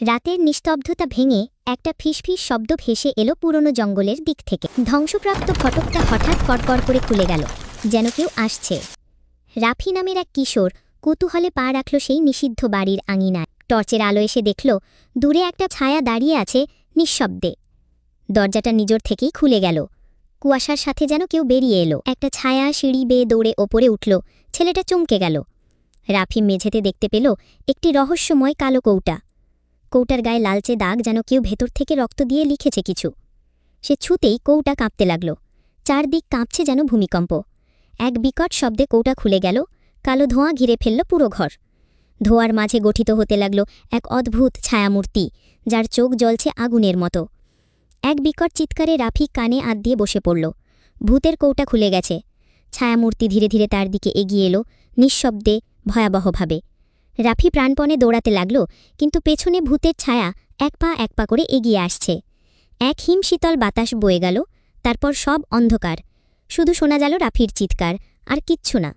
রাতের নিস্তব্ধতা ভেঙে একটা ফিসফিস শব্দ ভেসে এলো পুরনো জঙ্গলের দিক থেকে। ধ্বংসপ্রাপ্ত ফটকটা হঠাৎ কড়কড় করে খুলে গেল, যেন কেউ আসছে। রাফি নামের এক কিশোর কৌতূহলে পা রাখল সেই নিষিদ্ধ বাড়ির আঙিনায়। টর্চের আলো এসে দেখল, দূরে একটা ছায়া দাঁড়িয়ে আছে নিঃশব্দে। দরজাটা নিজর থেকেই খুলে গেল। কুয়াশার সাথে যেন কেউ বেরিয়ে এলো। একটা ছায়া সিঁড়ি বেয়ে দৌড়ে ওপরে উঠল, ছেলেটা চমকে গেল। রাফি মেঝেতে দেখতে পেল, একটি রহস্যময় কালো কৌটা। কৌটার গায়ে লালচে দাগ যেন কেউ ভেতর থেকে রক্ত দিয়ে লিখেছে কিছু। সে ছুতেই কৌটা কাঁপতে লাগল। চারদিক কাঁপছে যেন ভূমিকম্প। এক বিকট শব্দে কৌটা খুলে গেল, কালো ধোঁয়া ঘিরে ফেলল পুরো ঘর। ধোঁয়ার মাঝে গঠিত হতে লাগল এক অদ্ভুত ছায়ামূর্তি, যার চোখ জ্বলছে আগুনের মতো। এক বিকট চিৎকারে রাফি কানে আত দিয়ে বসে পড়ল। ভূতের কৌটা খুলে গেছে। ছায়ামূর্তি ধীরে ধীরে তার দিকে এগিয়ে এলো, নিঃশব্দে, ভয়াবহভাবে। রাফি প্রাণপণে দৌড়াতে লাগল, কিন্তু পেছনে ভূতের ছায়া এক পা এক পা করে এগিয়ে আসছে। এক হিম শীতল বাতাস বয়ে গেল, তারপর সব অন্ধকার। শুধু শোনা গেল রাফির চিৎকার, আর কিচ্ছু না।